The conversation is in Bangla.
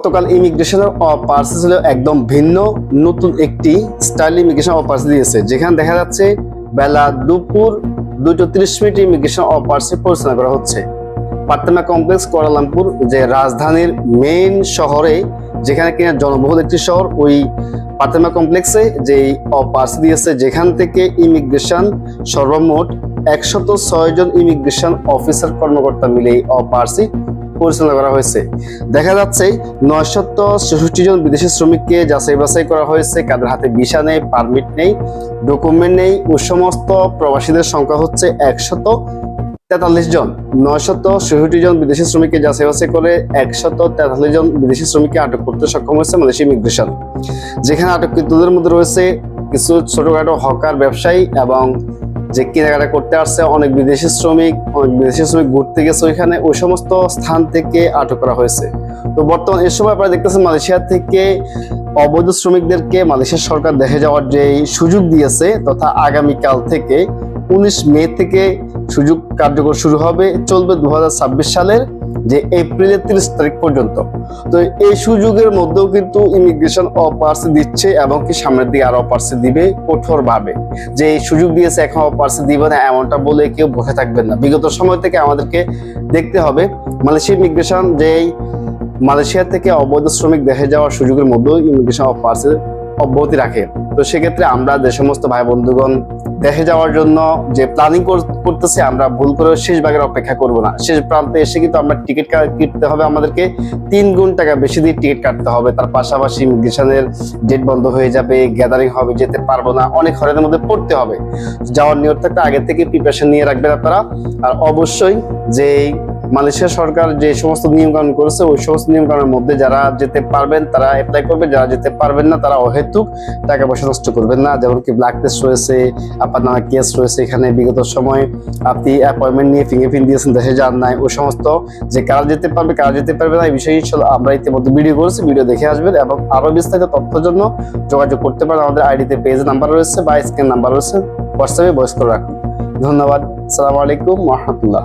গতকাল ইমিগ্রেশনের অপার্সি ছিল একদম ভিন্ন, নতুন একটি স্টাইল ইমিগ্রেশন অপার্সি দিয়েছে। যেখানে দেখা যাচ্ছে, বেলা দুপুর দুটো তিরিশ মিনিট ইমিগ্রেশন অপার্সি পরিচালনা করা হচ্ছে। পাটনা কমপ্লেক্স কোয়ালালামপুর যে রাজধানীর মেইন শহরে, যেখানে কিনা জনবহুল একটি শহর, ওই পাতেমা কমপ্লেক্সে যে অপার্সি দিয়েছে, যেখান থেকে ইমিগ্রেশন সর্বমোট একশত ছয় জন ইমিগ্রেশন অফিসার কর্মকর্তা মিলে এই অপার্সি পরিচালনা করা হয়েছে। দেখা যাচ্ছে নয়শত জন বিদেশি শ্রমিককে যাচাই বাছাই করা হয়েছে। কাদের হাতে ভিসা নেই, পারমিট নেই, ডকুমেন্ট নেই। ও সমস্ত প্রবাসীদের সংখ্যা হচ্ছে একশত তেতাল্লিশ জন। নয়শত ছেষট্টি জন বিদেশি শ্রমিককে যাচাই বাছাই করে একশত তেতাল্লিশ জন বিদেশি শ্রমিককে আটক করতে সক্ষম হয়েছে মালয়েশিয়া ইমিগ্রেশন। যেখানে আটককৃতদের মধ্যে রয়েছে কিছু ছোটখাটো হকার ব্যবসায়ী এবং যে কেনাকাটা করতে আসছে, অনেক বিদেশি শ্রমিক, অনেক বিদেশি শ্রমিক ঘুরতে গেছে ওইখানে, ওই সমস্ত স্থান থেকে আটক করা হয়েছে। তো বর্তমান এ সময় আপনারা দেখতেছেন মালয়েশিয়া থেকে অবৈধ শ্রমিকদেরকে মালয়েশিয়া সরকার দেখে যাওয়ার যে সুযোগ দিয়েছে তথা আগামীকাল থেকে উনিশ মে থেকে সুযোগ কার্যকর শুরু হবে, চলবে দু সালের যে এপ্রিলের তিরিশ তারিখ পর্যন্ত। তো এই সুযোগের মধ্যেও কিন্তু ইমিগ্রেশন অপার্সি দিচ্ছে এবং কি সামনের দিকে আরও অপার্সি দিবে কঠোর ভাবে যে এই সুযোগ দিয়েছে এখন অপার্সি দিবে না এমনটা বলে কেউ বসে থাকবেন না। বিগত সময় থেকে আমাদেরকে দেখতে হবে মালয়েশিয়া ইমিগ্রেশন যেই মালয়েশিয়া থেকে অবৈধ শ্রমিক দেখে যাওয়ার সুযোগের মধ্যেও ইমিগ্রেশন অপার্সি অব্যাহতি রাখে। তো সেক্ষেত্রে আমরা যে সমস্ত ভাই বন্ধুগণ দেখে যাওয়ার জন্য যে প্ল্যানিং করতেছি, আমরা ভুল করে শেষ ভাগের অপেক্ষা করব না। শেষ প্রান্তে এসে কিন্তু আমরা টিকিট কিনতে হবে আমাদেরকে তিন গুণ টাকা বেশি দিয়ে টিকিট কাটতে হবে। তার পাশাপাশি ইমিগ্রেশনের ডেট বন্ধ হয়ে যাবে গ্যাদারিং হবে, যেতে পারব না, অনেক হরেনের মধ্যে পড়তে হবে। যাওয়ার নিয়ত থাকতে আগে থেকে প্রিপারেশন নিয়ে রাখবেন আপনারা। আর অবশ্যই যে মালয়েশিয়া সরকার যে সমস্ত নিয়ম কানুন করেছে, ওই সমস্ত নিয়ম কানুনের মধ্যে যারা যেতে পারবেন, তারা অ্যাপ্লাই করবে যারা যেতে পারবেন না, তারা অহেতুক টাকা পয়সা নষ্ট করবেন না। যেমন কি ব্ল্যাক টেস্ট রয়েছে, আপনার নানা কেস রয়েছে, এখানে বিগত সময় আপনি অ্যাপয়েন্টমেন্ট নিয়ে ফিঙ্গারপ্রিন্ট দিয়েছেন, দেশে যান নাই, ওই সমস্ত যে কারা যেতে পারবে, কারা যেতে পারবে না, এই বিষয়ে আমরা ইতিমধ্যে ভিডিও করেছি ভিডিও দেখে আসবেন এবং আরও বিস্তারিত তথ্যের জন্য যোগাযোগ করতে পারেন। আমাদের আইডিতে পেজ নাম্বার রয়েছে বা স্ক্যান নাম্বার রয়েছে হোয়াটসঅ্যাপে ভয়েস করে রাখুন। ধন্যবাদ। সালামু আলাইকুম রহমতুল্লাহ।